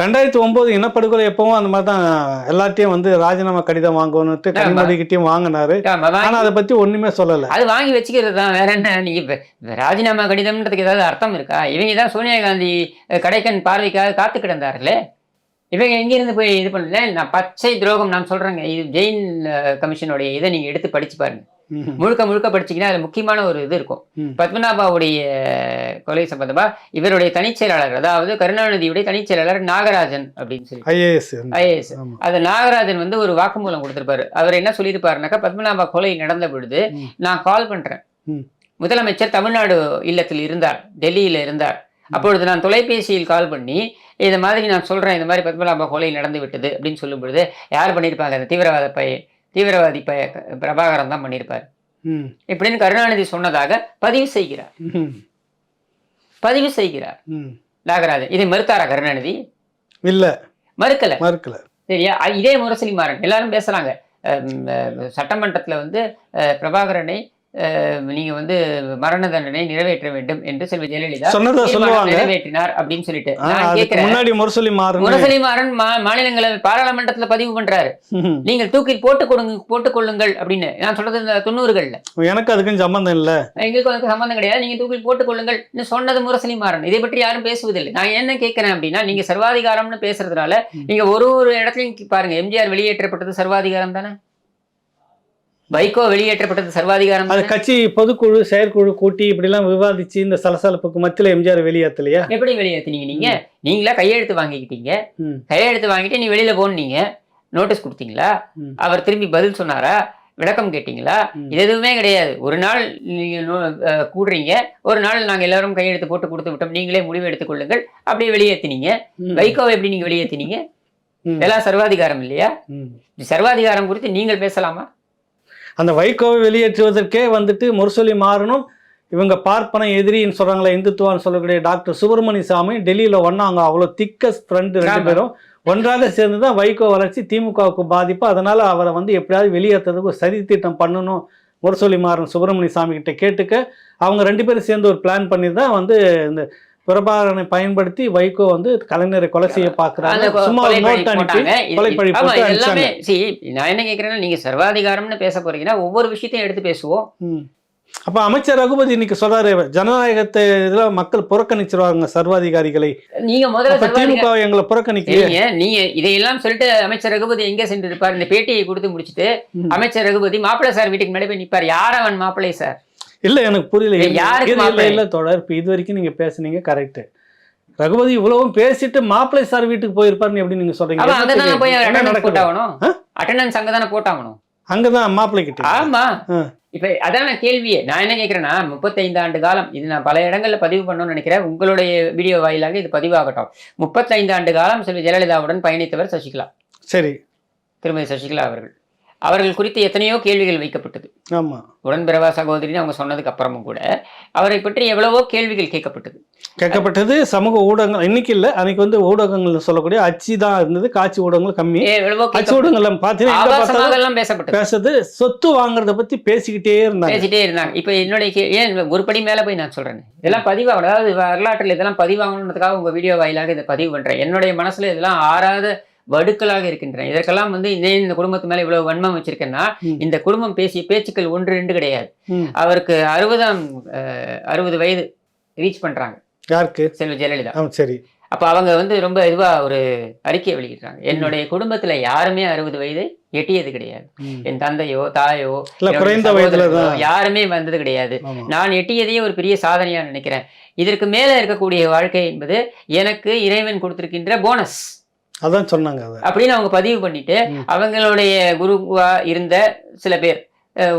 ரெண்டாயிரத்தி ஒன்பது இனப்படுகொலை எப்பவும் அந்த மாதிரி தான் எல்லாத்தையும் வந்து ராஜினாமா கடிதம் வாங்கணும்ட்டு கனிமொழிகிட்டயும் வாங்கினாரு. ஆனா அதை பத்தி ஒண்ணுமே சொல்லல. அது வாங்கி வச்சுக்கிறது தான் வேற என்ன? நீங்க இந்த ராஜினாமா கடிதம்ன்றதுக்கு ஏதாவது அர்த்தம் இருக்கா? இவங்க தான் சோனியா காந்தி கடைக்கன் பார்வைக்காக காத்து கிடந்தார்களே இவங்க எங்கிருந்து போய் இது பண்ணல? நான் பச்சை துரோகம் நான் சொல்றேங்க. இது ஜெயின் கமிஷனுடைய இதை நீங்க எடுத்து படிச்சு பாருங்க. முழுக்க முழுக்க படிச்சீங்கன்னா அதுல முக்கியமான ஒரு இது இருக்கும். பத்மநாபாவுடைய கொலை சம்பந்தமா இவருடைய தனிச் செயலாளர் அதாவது கருணாநிதியுடைய தனிச் செயலாளர் நாகராஜன் அப்படின்னு சொல்லி. ஐஏஎஸ். ஐஏஎஸ். அது நாகராஜன் வந்து ஒரு வாக்குமூலம் கொடுத்திருப்பாரு. அவர் என்ன சொல்லியிருப்பாருனாக்கா பத்மநாபா கொலை நடந்த பொழுது. நான் கால் பண்றேன். முதலமைச்சர் தமிழ்நாடு இல்லத்தில் இருந்தார் டெல்லியில இருந்தார். அப்பொழுது நான் தொலைபேசியில் கால் பண்ணி இது மாதிரி நான் சொல்றேன் இந்த மாதிரி பத்மநாபா கொலை நடந்து விட்டது அப்படின்னு சொல்லும் பொழுது யார் பண்ணியிருப்பாங்க? அந்த தீவிரவாத பைய தீவிரவாதி பைய பிரபாகரன் தான் பண்ணியிருப்பார். ம். இப்படின்னு கருணாநிதி சொன்னதாக பதிவு செய்கிறார். பதிவு செய்கிறார். ம். நாகராஜன். இதை மறுத்தாரா கருணாநிதி? இல்ல. மறுக்கல. மறுக்கல. சரியா? இதே முரசொலி மாறன் எல்லாரும் பேசுறாங்க சட்டமன்றத்துல வந்து பிரபாகரனை நீங்க வந்து மரண தண்டனை நிறைவேற்ற வேண்டும் என்று செல்வி ஜெயலலிதா சொன்னதை தீர்மானம் சொல்லுவாங்க. நிறைவேற்றினார் அப்படின்னு சொல்லிட்டு. நான் கேட்கிறேன் முன்னாடி முரசொலி முரசொலி மாறன் மா- மாநிலங்களவை பாராளுமன்றத்துல பதிவு பண்றாரு. நீங்கள் தூக்கில் போட்டுக் கொடுங்க போட்டுக் கொள்ளுங்கள் அப்படின்னு. நான் சொல்றது இந்த தொண்ணூறுகள்ல. எனக்கு அதுக்கும் சம்பந்தம் இல்ல. எங்களுக்கு அதுக்கு சம்பந்தம் கிடையாது. நீங்க தூக்கில் போட்டுக் கொள்ளுங்கள் சொன்னது முரசொலி மாறன். இதை பற்றி யாரும் பேசுவதில்லை. நான் என்ன கேட்கிறேன் அப்படின்னா நீங்க சர்வாதிகாரம்னு பேசுறதுனால. நீங்க ஒரு ஒரு இடத்துலயும் பாருங்க எம்ஜிஆர் வெளியேற்றப்பட்டது சர்வாதிகாரம் தானே? வைகோ வெளியேற்றப்பட்டது சர்வாதிகாரம் அது? கட்சி பொதுக்குழு செயற்குழு கூட்டி இப்படி எல்லாம் விவாதிச்சு இந்த சலசலப்புக்கு மத்தியில எம்ஜிஆர் வெளியேத்தலையா? எப்படி வெளியேற்றினீங்க நீங்க? நீங்களா கையெழுத்து வாங்கிக்கிட்டீங்க. கையெழுத்து வாங்கிட்டு நீ வெளியில போனீங்க நோட்டீஸ் கொடுத்தீங்களா. அவர் திரும்பி பதில் சொன்னாரா? விளக்கம் கேட்டீங்களா. இது எதுவுமே கிடையாது. ஒரு நாள் நீங்க கூடுறீங்க. ஒரு நாள் நாங்க எல்லாரும் கையெழுத்து போட்டு கொடுத்து விட்டோம். நீங்களே முடிவு எடுத்துக் கொள்ளுங்கள். அப்படியே வெளியேத்தினீங்க. ம். வைகோவை எப்படி நீங்க வெளியேத்தினீங்க? ம். இதெல்லாம் சர்வாதிகாரம் இல்லையா. சர்வாதிகாரம் குறித்து நீங்கள் பேசலாமா? அந்த வைகோவை வெளியேற்றுவதற்கே வந்துட்டு முரசொலி மாறணும். இவங்க பார்ப்பன எதிரின்னு சொல்றாங்களே இந்துத்துவான்னு சொல்லக்கூடிய டாக்டர் சுப்பிரமணிய சாமி டெல்லியில ஒன்னாங்க அவ்வளவு திக்கஸ்ட் ஃப்ரெண்ட் ரெண்டு. பேரும். ஒன்றாக சேர்ந்து தான் வைகோ வளர்ச்சி திமுகவுக்கு பாதிப்பு. அதனால அவரை வந்து எப்படியாவது வெளியேற்றுறதுக்கு ஒரு சதி திட்டம் பண்ணணும். முரசொலி மாறன் சுப்பிரமணிய சாமி கிட்ட கேட்டுக்க. அவங்க ரெண்டு பேரும் சேர்ந்து ஒரு பிளான் பண்ணி தான் வந்து இந்த பிரபாகரனை பயன்படுத்தி வைகோ வந்து கலைஞரை கொலை செய்ய பாக்குறாங்க சும்மா எல்லாமே see, நான் என்ன கேட்கிறேன்னா நீங்க சர்வாதிகாரம்னு பேச போறீங்கன்னா ஒவ்வொரு விஷயத்தையும் எடுத்து பேசுவோம். அப்ப அமைச்சர் ரகுபதி இன்னைக்கு சொல்றாரு ஜனநாயகத்தை இதுல மக்கள் புறக்கணிச்சிருவாங்க சர்வாதிகாரிகளை. நீங்க முதல்ல திமுக எங்களை புறக்கணிக்கலையே. சரிங்க நீங்க இதையெல்லாம் சொல்லிட்டு அமைச்சர் ரகுபதி எங்க சென்று இருப்பார் இந்த பேட்டியை கொடுத்து முடிச்சுட்டு. அமைச்சர் ரகுபதி மாப்பிள்ளை சார் வீட்டுக்கு மேலே போய் நிப்பார். யார் அவன் மாப்பிள்ளை சார்? இல்ல எனக்கு புரியல. யாருக்கு இல்ல, இல்ல தொடர் இது வரைக்கும் நீங்க பேசுனீங்க கரெக்ட் ரகுபதி இவ்வளவும் பேசிட்டு மாப்பிள்ளை சார் வீட்டுக்கு போயிருப்பாருன்னு எப்படி நீங்க சொல்றீங்க? அட்டண்டன்ஸ்? அட்டண்டன்ஸ் அங்கதானே போட்டாகணும்? அங்கதான் மாப்பிள்ளை கிட்ட ஆமா. இப்ப அதான் நான் கேள்வியே. நான் என்ன கேட்கிறேன்னா முப்பத்தைந்து ஆண்டு காலம் இது நான் பல இடங்கள்ல பதிவு பண்ணணும்னு நினைக்கிறேன். உங்களுடைய வீடியோ வாயிலாக இது பதிவாகட்டும். முப்பத்தைந்து ஆண்டு காலம் செல்வி ஜெயலலிதாவுடன் பயணித்தவர் சசிகலா. சரி. திருமதி சசிகலா அவர்கள். அவர்கள் குறித்து எத்தனையோ கேள்விகள் வைக்கப்பட்டது ஆமா. உடன்பிறவா சகோதரின்னு அவங்க சொன்னதுக்கு அப்புறமும் கூட அவரை பற்றி எவ்வளவோ கேள்விகள் கேட்கப்பட்டது. கேட்கப்பட்டது சமூக ஊடகங்கள் இன்னைக்கு இல்ல அன்னைக்கு வந்து ஊடகங்கள் சொல்லக்கூடிய அச்சு தான் இருந்தது காட்சி ஊடகங்கள் கம்மி. அச்சு பார்த்தாலும் எல்லாம் பேசப்பட்டது. பேசுறது சொத்து வாங்குறத பத்தி பேசிக்கிட்டே இருந்தாங்க. பேசிட்டே இருந்தாங்க. இப்ப என்னுடைய ஏன் ஒரு படி மேல போய் நான் சொல்றேன். இதெல்லாம் பதிவாகணும் அதாவது வரலாற்றில் இதெல்லாம் பதிவாகணுன்றதுக்காக உங்க வீடியோ வாயிலாக இதை பதிவு பண்றேன். என்னுடைய மனசுல இதெல்லாம் ஆறாத வடுக்களாக இருக்கின்றன. இதற்கெல்லாம் வந்து இந்த இந்த குடும்பத்து மேல இவ்வளவு வன்மம் வச்சிருக்கேன்னா. இந்த குடும்பம் பேசிய பேச்சுக்கள் ஒன்று ரெண்டு கிடையாது. அவருக்கு அறுபதாம் அறுபது வயது ரீச் பண்றாங்க. யாருக்கு? செல்வி ஜெயலலிதா. சரி. அப்ப அவங்க வந்து ரொம்ப இதுவா ஒரு அறிக்கையை வெளியிடுறாங்க. என்னுடைய குடும்பத்துல யாருமே அறுபது வயது எட்டியது கிடையாது. என் தந்தையோ தாயோ குறைந்த வயதுல யாருமே வந்தது கிடையாது. நான் எட்டியதையே ஒரு பெரிய சாதனையா நினைக்கிறேன். இதற்கு மேல இருக்கக்கூடிய வாழ்க்கை என்பது எனக்கு இறைவன் கொடுத்திருக்கின்ற போனஸ் அதான் சொன்னாங்க அப்படின்னு அவங்க பதிவு பண்ணிட்டு. அவங்களுடைய குருவா இருந்த சில பேர்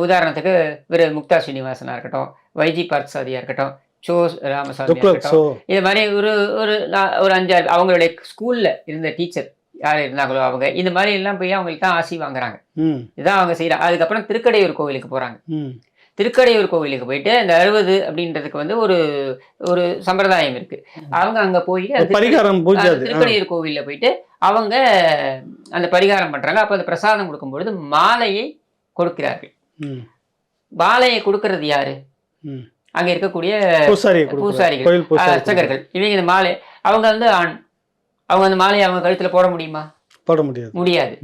உதாரணத்துக்கு இவர் முக்தா ஸ்ரீனிவாசனா இருக்கட்டும் வைஜி பார்த்தசாதியா இருக்கட்டும் சோ ராமசாமி இது மாதிரி ஒரு ஒரு ஒரு அஞ்சாறு அவங்களுடைய ஸ்கூல்ல இருந்த டீச்சர் யார் இருந்தாங்களோ அவங்க இந்த மாதிரி எல்லாம் போய் அவங்களுக்கு தான் ஆசி வாங்குறாங்க. இதான் அவங்க செய்யறாங்க அதுக்கப்புறம் திருக்கடையூர் கோவிலுக்கு போறாங்க. திருக்கடையூர் கோவிலுக்கு போயிட்டு இந்த அறுபது அப்படின்றதுக்கு வந்து ஒரு ஒரு சம்பிரதாயம் இருக்கு அவங்க அங்க போயிட்டு அந்த பரிகாரம் அந்த. திருக்கடையூர் கோவில்ல போயிட்டு அவங்க அந்த பரிகாரம் பண்றாங்க அப்ப அந்த பிரசாதம் கொடுக்கும்பொழுது மாலையை கொடுக்கிறார்கள். மாலையை கொடுக்கறது யாரு. அங்க இருக்கக்கூடிய. பூசாரிகள், அர்ச்சகர்கள் இவங்க இந்த மாலை அவங்க வந்து ஆண் அவங்க அந்த மாலையை அவங்க கழுத்துல போட முடியுமா போட முடியாது. முடியாது.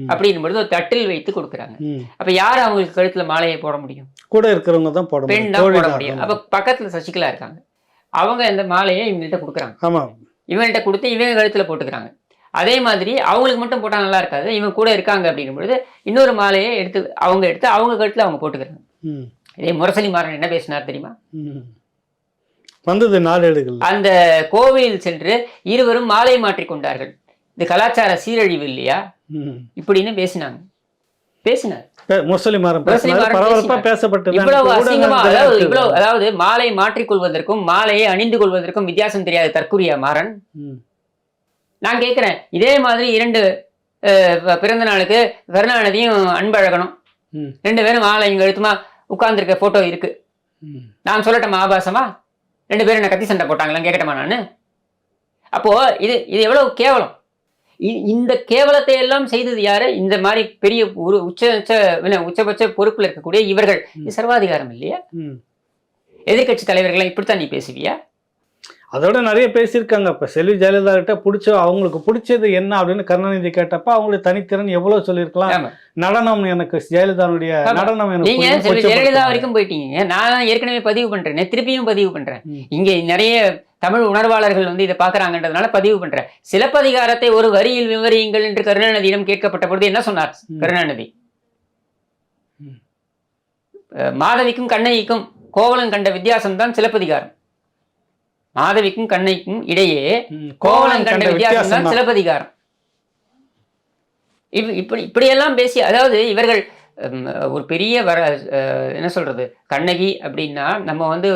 பொழுது ஒரு தட்டில் வைத்து கொடுக்குறாங்க. அப்ப யார் அவங்களுக்கு கழுத்துல மாலையை போட முடியும்? கூட இருக்கிறவங்க தான் போட பெண் தான் போட முடியும். அப்ப பக்கத்துல சசிகலா இருக்காங்க. அவங்க இந்த மாலையை இவங்கள்ட்ட கொடுக்குறாங்க. ஆமா. இவங்கள்ட்ட கொடுத்து இவங்க கழுத்துல போட்டுக்கிறாங்க. அதே மாதிரி அவங்களுக்கு மட்டும் போட்டா நல்லா இருக்காது. இவங்க கூட இருக்காங்க அப்படின்னும் பொழுது இன்னொரு மாலையை எடுத்து அவங்க எடுத்து அவங்க கழுத்துல அவங்க போட்டுக்கிறாங்க. இதே முரசலி மாறன் என்ன பேசினார் தெரியுமா. வந்தது நாளேடுகள். அந்த கோவிலில் சென்று இருவரும் மாலை மாற்றிக் கொண்டார்கள். இது கலாச்சார சீரழிவு இல்லையா. இப்படின்னு பேசினாங்க. பேசினார். அதாவது இருக்குது. இவ்வளவு அதாவது மாலை மாற்றிக் கொள்வதற்கும் மாலையை அணிந்து கொள்வதற்கும் வித்தியாசம் தெரியாத தற்குறியா மாறன். நான் கேட்கிறேன் இதே மாதிரி இரண்டு பிறந்த நாளுக்கு கருணாநிதியும் அன்பழகனும். ரெண்டு பேரும் மாலை இங்க எழுத்துமா உட்கார்ந்துருக்க போட்டோ இருக்கு. நான் சொல்லட்டேமா ஆபாசமா? ரெண்டு பேரும் என்ன கத்தி சண்டை போட்டாங்களான்னு கேட்கட்டமா நான்? அப்போ இது இது எவ்வளவு கேவலம். இந்த கேவலத்தை எல்லாம் செய்தது யாரு? இந்த மாதிரி பெரிய ஒரு உச்ச உச்ச என்ன, உச்சபட்ச பொறுப்புல இருக்கக்கூடிய இவர்கள். சர்வாதிகாரம் இல்லையா? ம். எதிர்க்கட்சி தலைவர்கள் இப்படித்தான் நீ பேசுவியா? அதோட நிறைய பேசியிருக்காங்க இப்ப செல்வி ஜெயலலிதா கிட்ட பிடிச்ச அவங்களுக்கு பிடிச்சது என்ன அப்படின்னு கருணாநிதி கேட்டப்ப அவங்களுக்கு தனித்திறன் எவ்வளவு சொல்லியிருக்கலாம். நடனம் எனக்கு ஜெயலலிதாவுடைய. நடனம் நீங்க ஜெயலலிதா. வரைக்கும் போயிட்டீங்க நான் ஏற்கனவே பதிவு பண்றேன் திருப்பியும் பதிவு பண்றேன். இங்க நிறைய தமிழ் உணர்வாளர்கள் வந்து இதை பாக்குறாங்கன்றதுனால பதிவு பண்றேன் சிலப்பதிகாரத்தை ஒரு வரியில் விவரியுங்கள் என்று கருணாநிதியிடம் கேட்கப்பட்ட பொழுது என்ன சொன்னார். கருணாநிதி மாதவிக்கும் கண்ணகிக்கும் கோவலன் கண்ட வித்தியாசம் தான் சிலப்பதிகாரம் மாதவிக்கும் கண்ணைக்கும் இடையே. கோவலன் கண்ட வித்தியாசம். சிலப்பதிகாரம் இப்படி இப்படியெல்லாம் பேசி அதாவது இவர்கள் ஒரு பெரிய வர என்ன சொல்றது கண்ணகி அப்படின்னா நம்ம வந்து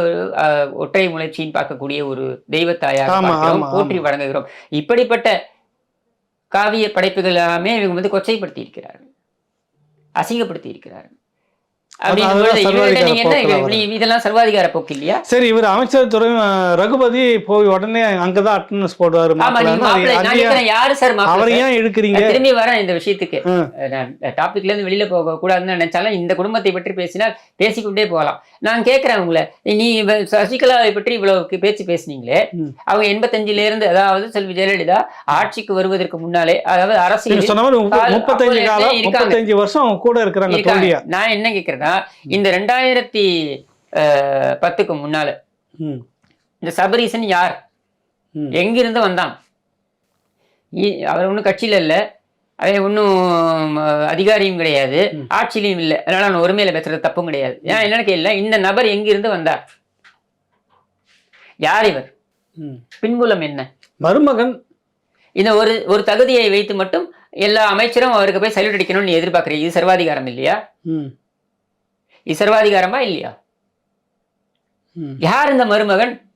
ஒற்றை முளைச்சின்னு பார்க்கக்கூடிய ஒரு தெய்வத்தாயாக போற்றி வணங்குகிறோம் இப்படிப்பட்ட காவிய படைப்புகள் எல்லாமே இவங்க வந்து கொச்சைப்படுத்தி இருக்கிறார்கள் அசிங்கப்படுத்தி இருக்கிறார்கள் இதெல்லாம் சர்வாதிகார போக்கு இல்லையா? சரி இவர் அமைச்சர் துறை ரகுபதி போய் உடனே அங்கதான் அட்டண்டன்ஸ் போடுவாரு யாரு சார் அவரை ஏன் இழுக்கிறீங்க? திரும்பி வரேன் இந்த விஷயத்துக்கு. டாபிக்ல இருந்து வெளியில போக கூடாதுன்னு நினைச்சாலும் இந்த குடும்பத்தை பற்றி பேசினால் பேசிக்கொண்டே போகலாம். நான் கேட்கிறேன் உங்களை. நீ சசிகலாவை பற்றி இவ்வளவு பேச்சு பேசுனீங்களே. அவங்க எண்பத்தஞ்சுல இருந்து அதாவது செல்வி ஜெயலலிதா ஆட்சிக்கு வருவதற்கு முன்னாலே அதாவது அரசியல் முப்பத்தஞ்சு வருஷம் கூட இருக்கிறாங்க நான் என்ன கேட்கிறேன்னா இந்த ரெண்டாயிரத்தி பத்துக்கு முன்னால. இந்த சபரீசன் யார். எங்கிருந்து வந்தான்? அவர் ஒன்றும் கட்சியில இல்லை. அவன் ஒன்றும் அதிகாரியும் கிடையாது. ஆட்சியிலையும் இல்லை. அதனால நான் ஒருமையில பேசுறது தப்பும் கிடையாது. ஏன் என்னன்னு கேட்கல இந்த நபர் எங்கிருந்து வந்தார்? யார் இவர். பின்புலம் என்ன? மருமகன். இந்த ஒரு ஒரு தகுதியை வைத்து மட்டும் எல்லா அமைச்சரும் அவருக்கு போய் சல்யூட் அடிக்கணும்னு எதிர்பார்க்குறீங்க. இது சர்வாதிகாரம் இல்லையா. இது சர்வாதிகாரமா இல்லையா. யார் இந்த மருமகன்?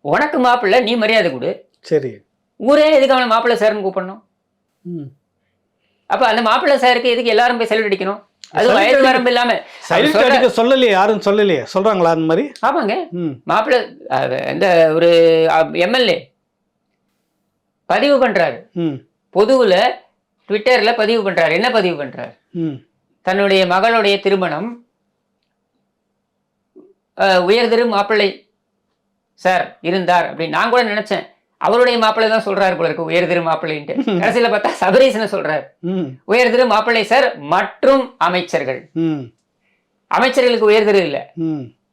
உனக்கு மாப்பிள்ளை நீ மரியாதை கொடு. சரி. ஊரே எதுக்கு அவனை மாப்பிள்ளை சார்னு கூப்பிடணும். அப்ப அந்த மாப்பிள்ளை சாருக்கு எதுக்கு எல்லாரும் போய் சல்யூட் அடிக்கணும்? அது வயது வரம்பு இல்லாம. அடிக்க சொல்லலையே யாரும் சொல்லலையே. சொல்றாங்களா அந்த மாதிரி? ஆமாங்க. மாப்பிள்ளை இந்த ஒரு எம்எல்ஏ பதிவு பண்றாரு. ம். பொதுவுல ட்விட்டர்ல பதிவு பண்றாரு. என்ன பதிவு பண்றாரு. தன்னுடைய மகளுடைய திருமணம் உயர்திரு மாப்பிள்ளை. சார் இருந்தார் அப்படின்னு நான் கூட நினைச்சேன். அவருடைய மாப்பிள்ளை தான் சொல்றாரு போல இருக்கு உயர்திரு மாப்பிள்ளைன்ட்டு. கடைசியில பார்த்தா சபரீசனை சொல்றாரு. உயர்திரு மாப்பிள்ளை சார் மற்றும் அமைச்சர்கள். அமைச்சர்களுக்கு உயர்திரு இல்ல.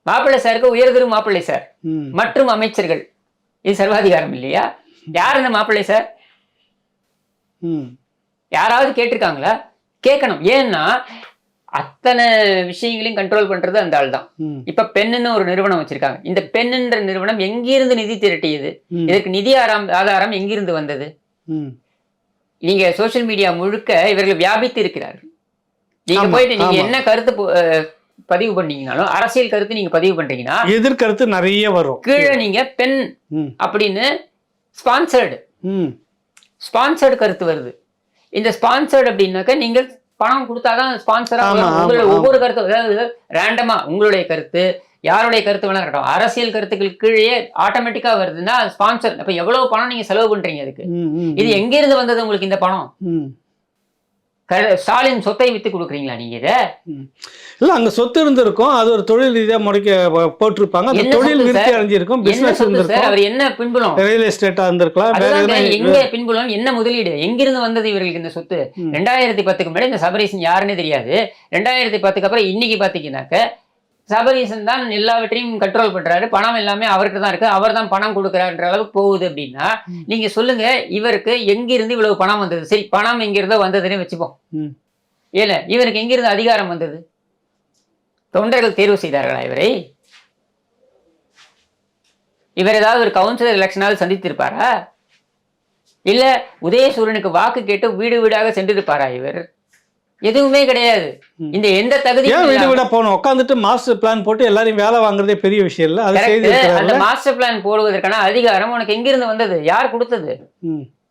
மாப்பிள்ளை சாருக்கு உயர்திரு மாப்பிள்ளை சார். மற்றும் அமைச்சர்கள். இது சர்வாதிகாரம் இல்லையா? யார் இந்த மாப்பிள்ளை சார். யாராவது கேட்டிருக்காங்களா? கேட்கணும். ஏன்னா அத்தனை விஷயங்களையும் கண்ட்ரோல் பண்றது அந்த ஆள் தான். இப்ப பெண்ணுன்னு ஒரு நிறுவனம் வச்சிருக்காங்க இந்த பெண்ணுன்ற நிறுவனம் எங்கிருந்து நிதி திரட்டியது. இதற்கு நிதி ஆராம் ஆதாரம் எங்கிருந்து வந்தது. நீங்க சோஷியல் மீடியா முழுக்க இவர்கள் வியாபித்து இருக்கிறார்கள் நீங்க போயிட்டு நீங்க. என்ன கருத்து பதிவு பண்ணீங்கனாலும் அரசியல் கருத்து நீங்க பதிவு பண்றீங்கன்னா எதிர்கருத்து நிறைய வரும் கீழே நீங்க பெண். அப்படின்னு ஸ்பான்சர்டு. ஸ்பான்சர்டு கருத்து வருது இந்த ஸ்பான்சர்டு அப்படின்னாக்க நீங்கள் பணம் கொடுத்தாதான் ஸ்பான்சரா உங்களுடைய. ஒவ்வொரு கருத்து அதாவது ரேண்டமா உங்களுடைய கருத்து யாருடைய கருத்து வேணா இருக்கட்டும். அரசியல் கருத்துக்கள் கீழே ஆட்டோமேட்டிக்கா வருதுன்னா ஸ்பான்சர் அப்ப எவ்வளவு பணம் நீங்க செலவு பண்றீங்க அதுக்கு. இது எங்க இருந்து வந்தது உங்களுக்கு இந்த பணம்? ஸ்டாலின் சொத்தை வித்து கொடுக்குறீங்களா நீங்க இதை? இல்ல அங்க சொத்து இருந்திருக்கும். அது ஒரு தொழில் ரீதியா முறைக்க போட்டிருப்பாங்க. அந்த தொழில் விருத்தி சார்? அடைஞ்சிருக்கும். பிசினஸ் இருந்திருக்கும். அவர் என்ன பின்புலம்? ரியல் எஸ்டேட்டா இருந்திருக்கலாம். எங்க பின்புலம்? என்ன முதலீடு? எங்கிருந்து வந்தது இவர்களுக்கு இந்த சொத்து. ரெண்டாயிரத்தி பத்துக்கு முன்னாடி இந்த சபரீசன் யாருன்னே தெரியாது. ரெண்டாயிரத்தி பத்துக்கு அப்புறம் இன்னைக்கு பாத்தீங்கன்னாக்க சபரீசன் தான் எல்லாவற்றையும் கண்ட்ரோல் பண்றாரு. பணம் எல்லாமே அவருக்கு தான் இருக்கு. அவர் தான் பணம் கொடுக்குறாருன்ற அளவுக்கு போகுது அப்படின்னா. நீங்க சொல்லுங்க இவருக்கு எங்கிருந்து இவ்வளவு பணம் வந்தது? சரி பணம் எங்கிருந்தோ வந்ததுன்னு வச்சுப்போம். ஏல இவருக்கு எங்கிருந்து அதிகாரம் வந்தது? தொண்டர்கள் தேர்வு செய்தார்களா இவரை? இவர் ஏதாவது ஒரு கவுன்சிலர் எலெக்ஷனாவது சந்தித்திருப்பாரா? இல்ல உதயசூரனுக்கு வாக்கு கேட்டு வீடு வீடாக சென்றிருப்பாரா இவர்? எதுவுமே கிடையாது. இந்த எந்த தகுதி ஏன் வீடு வீடா போகணும்? உட்காந்துட்டு மாஸ்டர் பிளான் போட்டு எல்லாரையும் வேலை வாங்குறதே பெரிய விஷயம் இல்ல? அது அந்த? மாஸ்டர் பிளான் போடுவதற்கான அதிகாரம் உனக்கு எங்கிருந்து வந்தது? யார் கொடுத்தது?